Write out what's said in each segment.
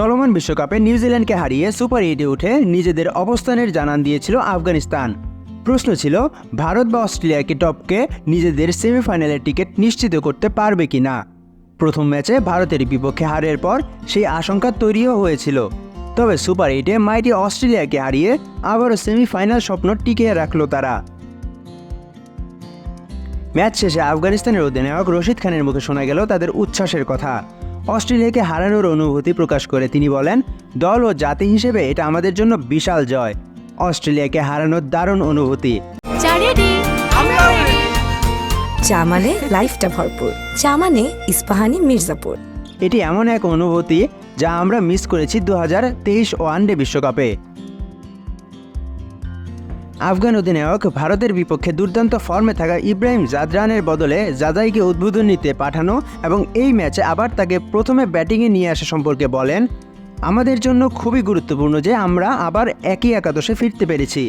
চলমান বিশ্বকাপে নিউজিল্যান্ডকে হারিয়ে সুপার এইটে উঠে নিজেদের অবস্থানের জানান দিয়েছিল আফগানিস্তান। প্রশ্ন ছিল, ভারত বা অস্ট্রেলিয়াকে টপকে নিজেদের সেমিফাইনালের টিকিট নিশ্চিত করতে পারবে কি না? প্রথম ম্যাচে ভারতের বিপক্ষে হারের পর সেই আশঙ্কা তৈরিও হয়েছিল। তবে সুপার এইটে মাইটি অস্ট্রেলিয়াকে হারিয়ে আবারও সেমিফাইনাল স্বপ্ন টিকিয়ে রাখল তারা। ম্যাচ শেষে আফগানিস্তানের অধিনায়ক রশিদ খানের মুখে শোনা গেল তাদের উচ্ছ্বাসের কথা। অস্ট্রেলিয়াকে হারানোর অনুভূতি প্রকাশ করে। তিনি বলেন দল ও জাতি হিসেবে এটা আমাদের জন্য বিশাল জয়। অস্ট্রেলিয়াকে হারানোর দারুণ অনুভূতি। চামানে মানে লাইফটা ভরপুর। চা মানে ইস্পাহানি মির্জাপুর। এটি এমন এক অনুভূতি যা আমরা মিস করেছি দু হাজার তেইশ ওয়ানডে বিশ্বকাপে। আফগান অধিনায়ক ভারতের বিপক্ষে দুর্দান্ত ফর্মে থাকা ইব্রাহিম জাদরানের বদলে জাদাইকে উদ্বোধনীতে পাঠানো এবং এই ম্যাচে আবার তাকে প্রথমে ব্যাটিংয়ে নিয়ে আসা সম্পর্কে বলেন, আমাদের জন্য খুবই গুরুত্বপূর্ণ যে আমরা আবার একই একাদশে ফিরতে পেরেছি।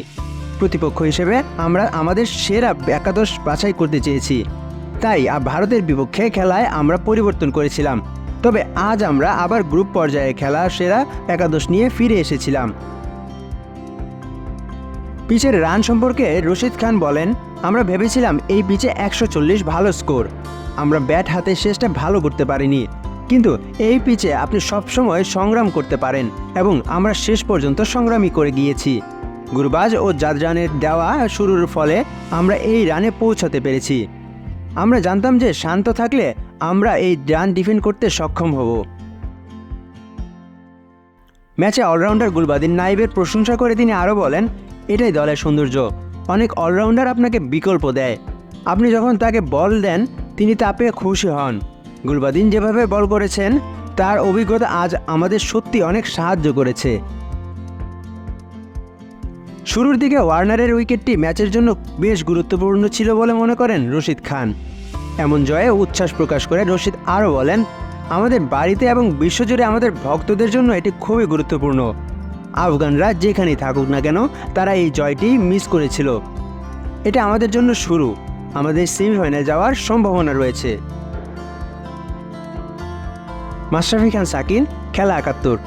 প্রতিপক্ষ হিসেবে আমরা আমাদের সেরা একাদশ বাছাই করতে চেয়েছি। তাই ভারতের বিপক্ষে খেলায় আমরা পরিবর্তন করেছিলাম। তবে আজ আমরা আবার গ্রুপ পর্যায়ে খেলা সেরা একাদশ নিয়ে ফিরে এসেছিলাম। পিচের রান সম্পর্কে রশিদ খান বলেন, আমরা ভেবেছিলাম এই পিচে একশো চল্লিশ ভালো স্কোর। আমরা ব্যাট হাতে শেষটা ভালো করতে পারিনি। কিন্তু এই পিচে আপনি সবসময় সংগ্রাম করতে পারেন এবং আমরা শেষ পর্যন্ত সংগ্রামই করে গিয়েছি। গুরবাজ ও জাদরানের দেওয়া শুরুর ফলে আমরা এই রানে পৌঁছাতে পেরেছি। আমরা জানতাম যে শান্ত থাকলে আমরা এই রান ডিফেন্ড করতে সক্ষম হব। ম্যাচে অলরাউন্ডার গুলবাদিন নাইবের প্রশংসা করে তিনি আরও বলেন এটাই দলের সৌন্দর্য। অনেক অলরাউন্ডার আপনাকে বিকল্প দেয়। আপনি যখন তাকে বল দেন, তিনি তা পেয়ে খুশি হন। গুলবাদিন যেভাবে বল করেছেন, তার অভিজ্ঞতা আজ আমাদের সত্যি অনেক সাহায্য করেছে। শুরুর দিকে ওয়ার্নারের উইকেটটি ম্যাচের জন্য বেশ গুরুত্বপূর্ণ ছিল বলে মনে করেন রশিদ খান। এমন জয়ে উচ্ছ্বাস প্রকাশ করে রশিদ আরও বলেন, আমাদের বাড়িতে এবং বিশ্বজুড়ে আমাদের ভক্তদের জন্য এটি খুবই গুরুত্বপূর্ণ। আফগানরা যেখানেই থাকুক না কেন, তারা এই জয়টি মিস করেছিল। এটা আমাদের জন্য শুরু। আমাদের সেমিফাইনালে যাওয়ার সম্ভাবনা রয়েছে। মাশরাফি খান, সাকিন, খেলা একাত্তর।